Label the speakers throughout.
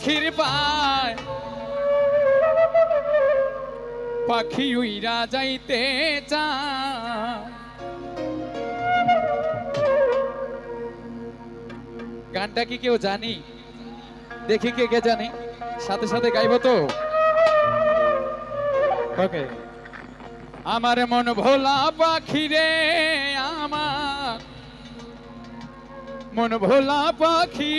Speaker 1: পাখির পায়। পাখি উইরা যাইতে চায়। গানটা কি কেউ জানি? দেখি কে কে জানি। সাথে সাথে গাইব তো? আমার মন ভোলা পাখি রে আমার। মন ভোলা পাখি।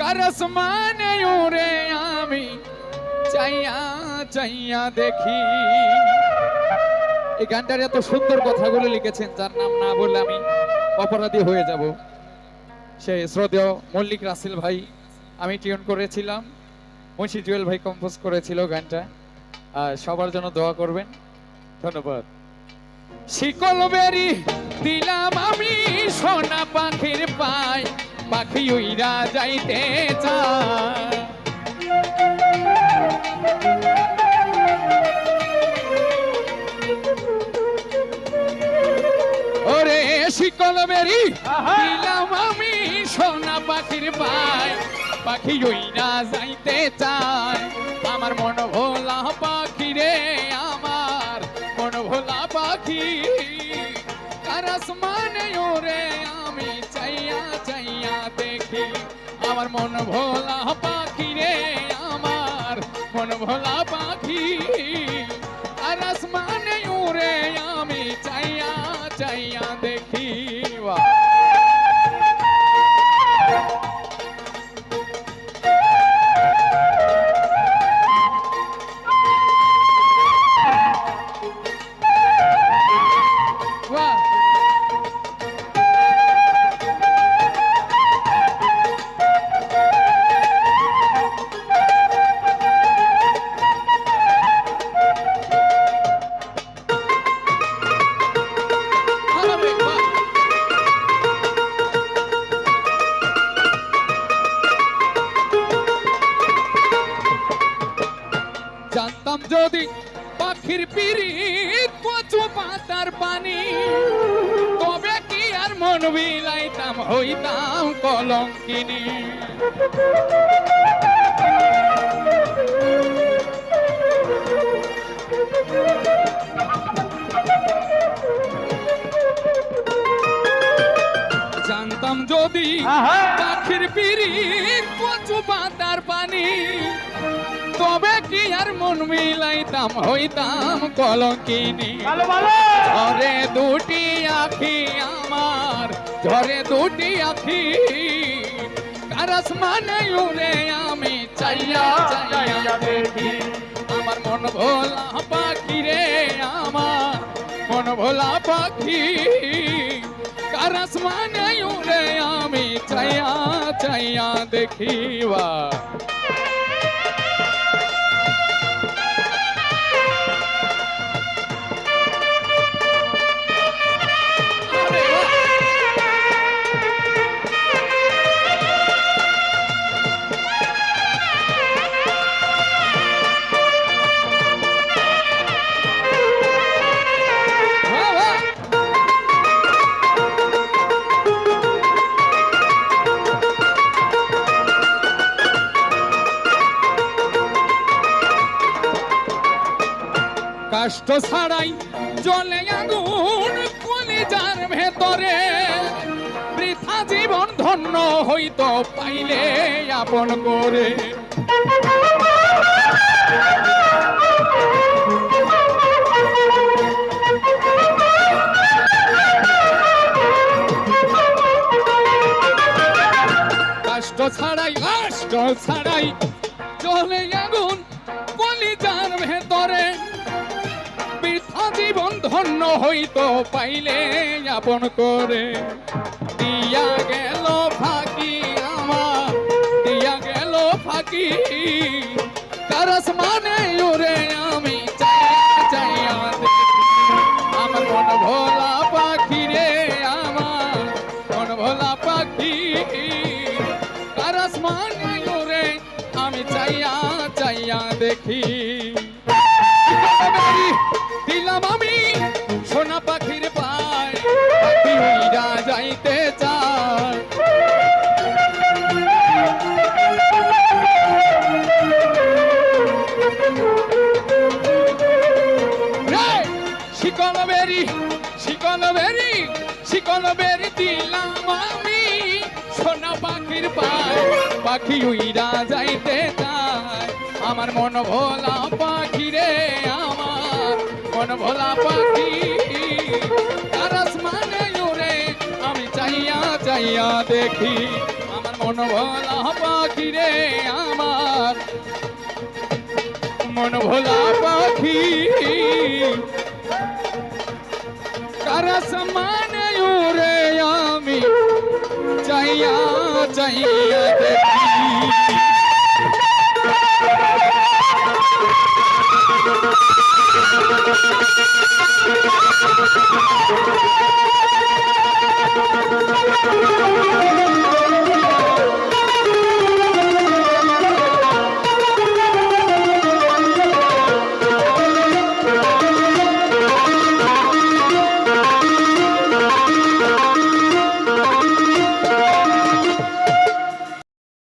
Speaker 1: কারস মানে ওরে আমি চাইয়া চাইয়া দেখি। এই গানটার এত সুন্দর কথাগুলো লিখেছেন, যার নাম না বললে আমি অপরাধী হয়ে যাব। সে শ্রদ্ধেয় মল্লিক রাসেল ভাই, আমি টিউন করেছিলাম। মুন্সি জুয়েল ভাই কম্পোজ করেছিল গানটা। আর সবার জন্য দোয়া করবেন। ধন্যবাদ। শিকল বেরি দিলাম আমি সোনা পাখির পাই পাখি উইরা যাইতে চায়। ওরে শিকল বেরি দিলাম আমি সোনা পাখির পাই পাখি উইরা যাইতে চায়। আমার মন ভোলা পাখি রে আমার, মন ভোলা পাখি। আর মানে উড়ে আমি চাইয়া চাইয়া জানতাম যদি পাখির পিরিত কচু পাতার পানি তবে কি আর মন বিলাইতাম হইতাম কলঙ্কিনী। জানতাম যদি পাখির পিরিত কচু পাতার পানি তবে কি আর মন মিলাইতাম হইতাম
Speaker 2: ভালো
Speaker 1: ঝরে দুটি আখি আমার ঝরে দুটি আখি। কারাস মানে উড়ে আমি চাইয়া চাইয়া দেখি। আমার মন ভোলা পাখি রে আমার মন ভোলা পাখি। কারাস মানে উড়ে আমি চাইয়া চাইয়া দেখিবা কাষ্ট ছাড়াই জলে আগুন কলিজার ভেতরে। বৃথা জীবন ধন্য হইতো পাইলে আপন করে। কাষ্ট ছাড়াই কাষ্ট ছাড়াই জলে আগুন কলিজার ভেতরে। জীবন ধন্য হইতো পাইলে যাপন করে। দিয়া গেল ফাঁকি আমার, দিয়া গেল ফাঁকি। কারস মানে উড়ে পাখি উইরা যাইতে চায়। আমার মন ভোলা পাখি রে আমার। মন ভোলা পাখি। তার আসমানে উড়ে আমি চাইয়া চাইয়া দেখি। আমার মন ভোলা পাখি রে আমার। মন ভোলা পাখি। কারা সমানে উড়ে আমি চাইয়া চাইয়া দেখি।